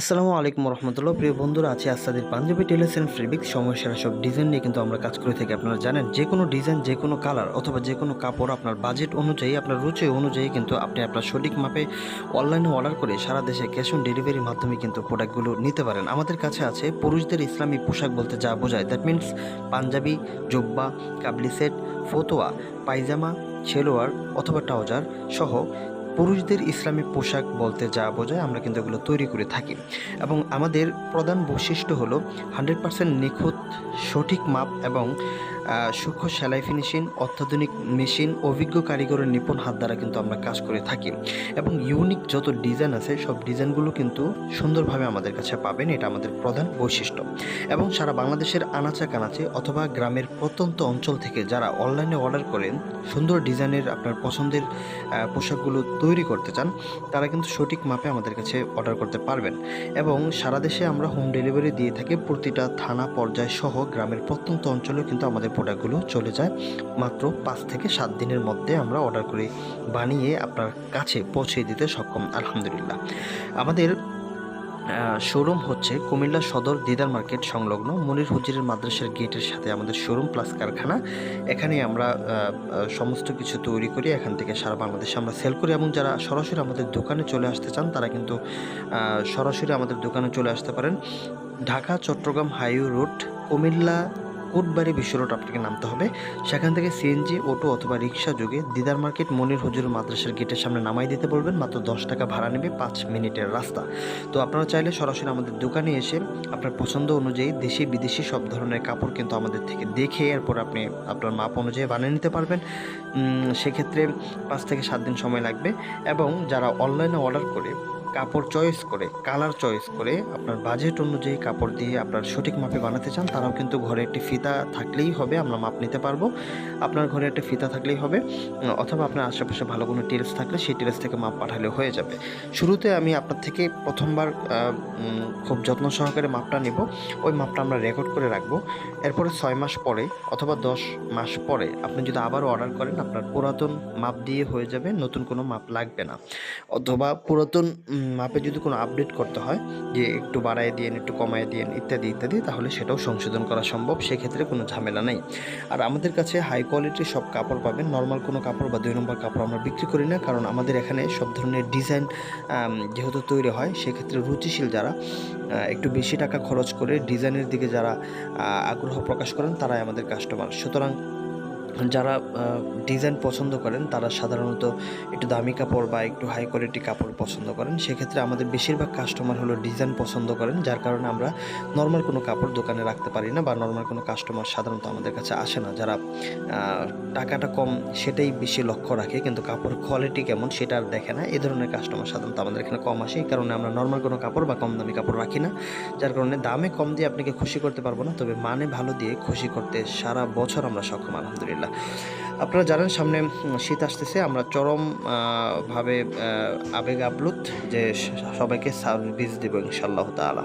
আসসালামু আলাইকুম রহমতুল্লাহ। প্রিয় বন্ধুরা, আছে আসাদের পাঞ্জাবি টেলার্স অ্যান্ড ফেব্রিক্স সমস্যার সব ডিজাইন নিয়ে কিন্তু আমরা কাজ করে থাকি। আপনারা জানেন, যে কোনো ডিজাইন যে কোনো কালার অথবা যে কোনো কাপড় আপনার বাজেট অনুযায়ী, আপনার রুচি অনুযায়ী কিন্তু আপনি আপনার সঠিক মাপে অনলাইনে অর্ডার করে সারা দেশে ক্যাশ অন ডেলিভারির মাধ্যমে কিন্তু প্রোডাক্টগুলো নিতে পারেন। আমাদের কাছে আছে পুরুষদের ইসলামী পোশাক বলতে যা বোঝায়। দ্যাট মিন্স পাঞ্জাবি, জব্বা, কাবলি সেট ফতোয়া, পায়জামা ছেলোয়ার অথবা ট্রাউজার সহ পুরুষদের ইসলামী পোশাক বলতে যা বোঝায়, আমরা কিন্তু এগুলো তৈরি করে থাকি। এবং আমাদের প্রধান বৈশিষ্ট্য হলো হান্ড্রেড পারসেন্ট নিখুঁত, সঠিক মাপ এবং সূক্ষ্ম সেলাই ফিনিশিং অত্যাধুনিক মেশিন অভিজ্ঞ কারিগরের নিপুণ হাত দ্বারা কিন্তু আমরা কাজ করে থাকি। এবং ইউনিক যত ডিজাইন আছে, সব ডিজাইনগুলো কিন্তু সুন্দরভাবে আমাদের কাছে পাবেন, এটা আমাদের প্রধান বৈশিষ্ট্য। এবং সারা বাংলাদেশের আনাচা কানাচে অথবা গ্রামের প্রত্যন্ত অঞ্চল থেকে যারা অনলাইনে অর্ডার করেন, সুন্দর ডিজাইনের আপনার পছন্দের পোশাকগুলো তৈরি করতে চান, তারা কিন্তু সঠিক মাপে আমাদের কাছে অর্ডার করতে পারবেন। এবং সারা দেশে আমরা হোম ডেলিভারি দিয়ে থাকি, প্রতিটা থানা, পর্যায় সহ গ্রামের প্রত্যন্ত অঞ্চলেও কিন্তু আমাদের প্রোডাক্টগুলো চলে যায়। মাত্র পাঁচ থেকে সাত দিনের মধ্যে আমরা অর্ডার করে বানিয়ে আপনার কাছে পৌঁছে দিতে সক্ষম, আলহামদুলিল্লাহ। আমাদের শোরুম হচ্ছে কুমিল্লা সদর দিদার মার্কেট সংলগ্ন মনির হুজিরের মাদ্রাসার গেটের সাথে আমাদের শোরুম প্লাস কারখানা। এখানে আমরা সমস্ত কিছু তৈরি করি এখান থেকে সারা বাংলাদেশে আমরা সেল করি এবং যারা সরাসরি আমাদের দোকানে চলে আসতে চান, তারা কিন্তু সরাসরি আমাদের দোকানে চলে আসতে পারেন। Dhaka Chattogram highway road, Cumilla Kotbari Bishwa road আপনাকে নামতে হবে। সেখান থেকে সিএনজি অটো অথবা রিক্সা যোগে দিদার মার্কেট মনির হুজুর মাদ্রাসার গেটের সামনে নামাই দিতে বলবেন। মাত্র দশ টাকা ভাড়া নেবে পাঁচ মিনিটের রাস্তা। তো আপনারা চাইলে সরাসরি আমাদের দোকানে এসে আপনার পছন্দ অনুযায়ী দেশি, বিদেশি সব ধরনের কাপড় কিন্তু আমাদের থেকে দেখে এরপর আপনি আপনার মাপ অনুযায়ী বানিয়ে নিতে পারবেন। সেক্ষেত্রে পাঁচ থেকে সাত দিন সময় লাগবে এবং যারা অনলাইনে অর্ডার করে কাপড় চয়েস করে কালার চয়েস করে আপনার বাজেট অনুযায়ী কাপড় দিয়ে আপনার সঠিক মাপে বানাতে চান, তারাও কিন্তু ঘরে একটি ফিতা থাকলেই হবে, আমরা মাপ নিতে পারব। আপনার ঘরে একটা ফিতা থাকলেই হবে, অথবা আপনার আশেপাশে ভালো কোনো টেলস থাকলে সেই টেলস থেকে মাপ পাঠালে হয়ে যাবে। শুরুতে আমি আপনার থেকে প্রথমবার খুব যত্ন সহকারে মাপটা নেব। ওই মাপটা আমরা রেকর্ড করে রাখব। এরপরে ছয় মাস পরে অথবা দশ মাস পরে আপনি যদি আবারও অর্ডার করেন, আপনার পুরাতন মাপ দিয়ে হয়ে যাবে, নতুন কোনো মাপ লাগবে না। অথবা পুরাতন মাপে যদি কোনো আপডেট করতে হয়, যে একটু বাড়ায় দিয়েন, একটু কমায় দিয়েন, ইত্যাদি ইত্যাদি, তাহলে সেটাও সংশোধন করা সম্ভব। সেক্ষেত্রে কোনো ঝামেলা নেই। আর আমাদের কাছে হাই কোয়ালিটির সব কাপড় পাবেন। নর্মাল কোনো কাপড় বা দুই নম্বর কাপড় আমরা বিক্রি করি না, কারণ আমাদের এখানে সব ধরনের ডিজাইন যেহেতু তৈরি হয়, সেক্ষেত্রে রুচিশীল যারা একটু বেশি টাকা খরচ করে ডিজাইনের দিকে যারা আগ্রহ প্রকাশ করেন, তারাই আমাদের কাস্টমার সুতরাং যারা ডিজাইন পছন্দ করেন, তারা সাধারণত একটু দামি কাপড় বা একটু হাই কোয়ালিটি কাপড় পছন্দ করেন। সেক্ষেত্রে আমাদের বেশিরভাগ কাস্টমার হলো ডিজাইন পছন্দ করেন, যার কারণে আমরা নর্মাল কোনো কাপড় দোকানে রাখতে পারি না বা নর্মাল কোনো কাস্টমার সাধারণত আমাদের কাছে আসে না। যারা টাকাটা কম সেটাই বেশি লক্ষ্য রাখে, কিন্তু কাপড় কোয়ালিটি কেমন সেটা আর দেখে না। এ ধরনের কাস্টমার সাধারণত আমাদের এখানে কম আসে, এই কারণে আমরা নর্মাল কোনো কাপড় বা কম দামি কাপড় রাখি না, যার কারণে দামে কম দিয়ে আপনাকে খুশি করতে পারব না, তবে মানে ভালো দিয়ে খুশি করতে সারা বছর আমরা সক্ষম, আলহামদুলিল্লাহ। আপনারা জানেন সামনে শীত আসতেছে, আমরা চরম ভাবে আবেগ আপ্লুত যে সবাইকে সার্ভিস দেব ইনশাল্লাহ তাআলা।